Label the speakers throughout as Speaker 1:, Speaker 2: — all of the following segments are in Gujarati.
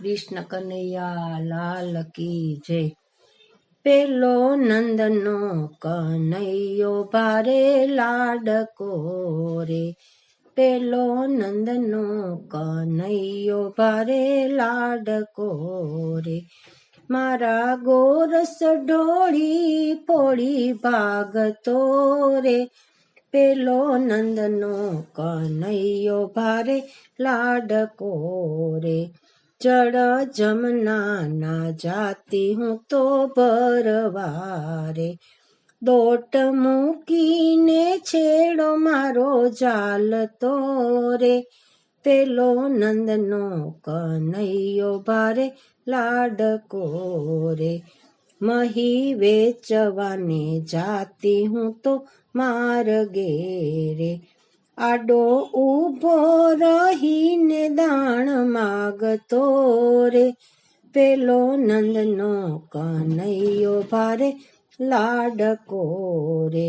Speaker 1: કૃષ્ણ કનૈયા લાલ કી જય. પેલો નંદનો કનૈયો ભારે લાડકો રે. પેલો નંદનો કનૈયો ભારે લાડકો રે. મારા ગોરસ ઢોળી પોળી ભાગતો રે. પેલો નંદનો કનૈયો ભારે લાડકો રે. જળ જમના ના જાતી હું તો ભરવારે. દોટ મૂકીને છેડો મારો જાલતો રે. પેલો નંદનો કનૈયો ભારે લાડકો રે. મહી વેચવાને જાતી હું તો માર રે. આડો ઊભો રહીને દાણ માગતો રે પેલો નંદનો કનૈયો ભારે લાડકો રે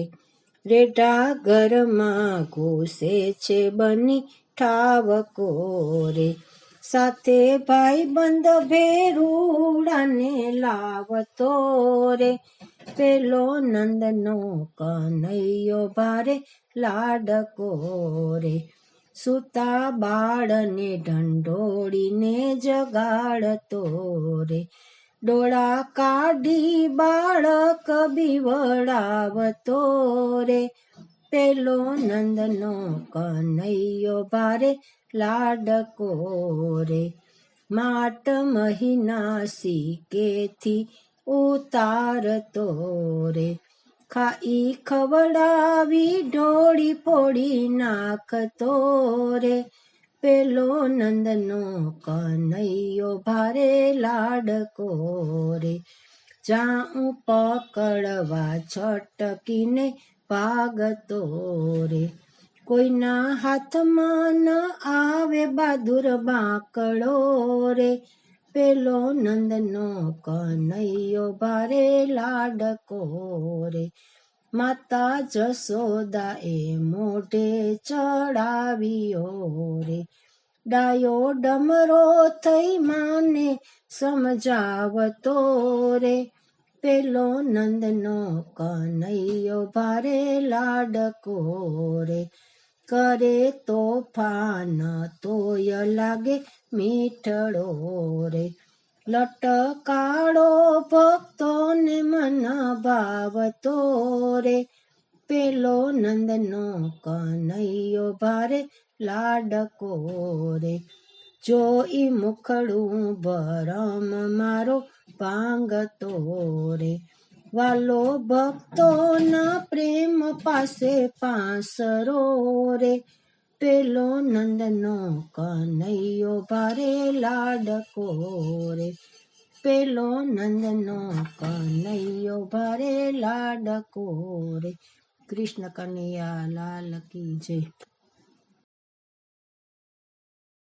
Speaker 1: રેઢા ઘરમાં ઘૂસે છે બની ઠાવકો રે સાથે ભાઈ બંધ ભેરુડાને લાવતો રે પેલો નંદનો કનૈયો ભારે લાડકો રે સુતા બાળને ઢંઢોળીને જગાડતો રે ડોળા કાઢી બાળક બીવડાવતો રે. પેલો નંદનો કનૈયો ભારે લાડકો રે. માટ મહિના સીકેથી ઉતારતો રે. ખાઈ ખવડાવી ઢોળી પોડી નાખતો રે. પેલો નંદનો કનૈયો ભારે લાડકો રે. જાઉં પકડવા છટકીને ભાગતો રે. કોઈના હાથમાં ન આવે બહાદુર બાંકડો રે. પેલો નંદનો કનૈયો ભારે લાડકો રે માતા જસોદા એ મોઢે ચડાવ્યો રે. ડાયો ડમરો થઈ માને સમજાવતો રે. પેલો નંદનો કનૈયો ભારે લાડકો રે કરે તોફાન તોય લાગે મીઠળો રે લટકાળો ભક્તોને મન ભાવતો રે પેલો નંદનો કનૈયો ભારે લાડકો રે જો મુખડું ભરમ મારો ભાંગતો રે વાલો ભક્તોના પ્રેમ પાસે પાસરો રે. પેલો નંદનો કનૈયો ભારે લાડકો રે. પેલો નંદનો કનૈયો ભારે લાડકો રે. કૃષ્ણ કનૈયા લાલ કી જય.